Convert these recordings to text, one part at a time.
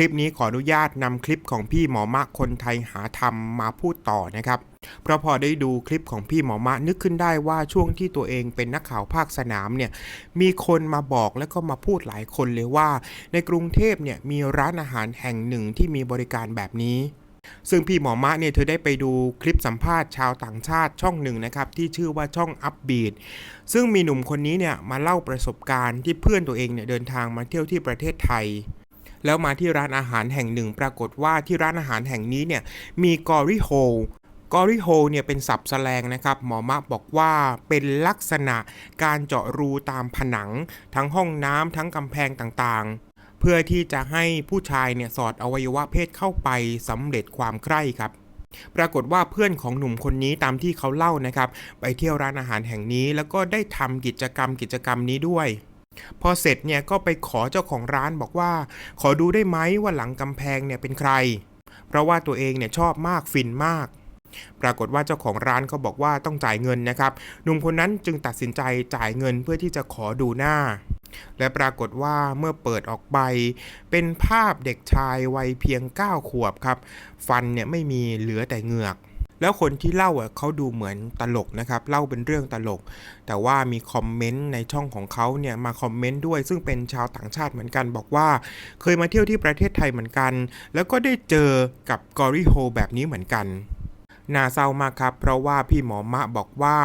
คลิปนี้ขออนุญาตนำคลิปของพี่หมอมะคนไทยหาธรรมมาพูดต่อนะครับเพราะพอได้ดูคลิปของพี่หมอมะนึกขึ้นได้ว่าช่วงที่ตัวเองเป็นนักข่าวภาคสนามเนี่ยมีคนมาบอกแล้วก็มาพูดหลายคนเลยว่า ในกรุงเทพเนี่ยมีร้านอาหารแห่งหนึ่งที่มีบริการแบบนี้ซึ่งพี่หมอมะเนี่ยเธอได้ไปดูคลิปสัมภาษณ์ชาวต่างชาติช่องหนึ่งนะครับ ที่ชื่อว่าช่องอัพบีดซึ่งมีหนุ่มคนนี้เนี่ยมาเล่าประสบการณ์ที่เพื่อนตัวเองเนี่ยเดินทางมาเที่ยวที่ประเทศไทย แล้วมาที่ร้านอาหารแห่งหนึ่ง ปรากฏว่าที่ร้านอาหารแห่งนี้เนี่ยมีกอริโฮกอริโฮเนี่ยเป็นศัพท์แสลงนะครับ หมอมะบอกว่าเป็นลักษณะการเจาะรูตามผนัง ทั้งห้องน้ำทั้งกำแพงต่างๆ เพื่อที่จะให้ผู้ชายเนี่ยสอดอวัยวะเพศเข้าไปสำเร็จความใคร่ครับปรากฏว่าเพื่อนของหนุ่มคนนี้ตามที่เขาเล่านะครับ ไปเที่ยวร้านอาหารแห่งนี้แล้วก็ได้ทำกิจกรรมกิจกรรมนี้ด้วย พอเสร็จเนี่ยก็ไปขอเจ้าของร้านบอกว่า ขอดูได้ไหมว่าหลังกำแพงเนี่ยเป็นใคร เพราะว่าตัวเองเนี่ยชอบมากฟินมาก ปรากฏว่าเจ้าของร้านเขาบอกว่าต้องจ่ายเงินนะครับหนุ่มคนนั้นจึงตัดสินใจจ่ายเงินเพื่อที่จะขอดูหน้า และปรากฏว่าเมื่อเปิดออกไป เป็นภาพเด็กชายวัยเพียง 9 ขวบครับ ฟันเนี่ยไม่มีเหลือแต่เหงือก แล้วคนที่เล่าอะเขาดูเหมือนตลกนะครับ เล่าเป็นเรื่องตลก แต่ว่ามีคอมเมนต์ในช่องของเขาเนี่ยมาคอมเมนต์ด้วย ซึ่งเป็นชาวต่างชาติเหมือนกัน บอกว่า เคยมาเที่ยวที่ประเทศไทยเหมือนกัน แล้วก็ได้เจอกับกอริโฮแบบนี้เหมือนกันน่าเศร้ามากครับ เพราะว่าพี่หมอมะบอกว่า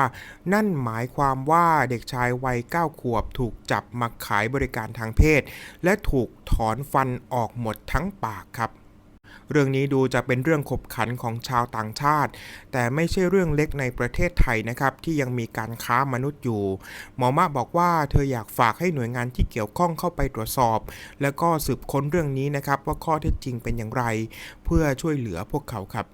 นั่นหมายความว่าเด็กชายวัย9ขวบถูกจับมาขายบริการทางเพศ และถูกถอนฟันออกหมดทั้งปากครับ เรื่องนี้ดูจะเป็นเรื่องขบขันของชาวต่างชาติ แต่ไม่ใช่เรื่องเล็กในประเทศไทยนะครับที่ยังมีการค้ามนุษย์อยู่ หมอมาบอกว่าเธออยากฝากให้หน่วยงานที่เกี่ยวข้องเข้าไปตรวจสอบ แล้วก็สืบค้นเรื่องนี้นะครับว่าข้อเท็จจริงเป็นอย่างไร เพื่อช่วยเหลือพวกเขาครับ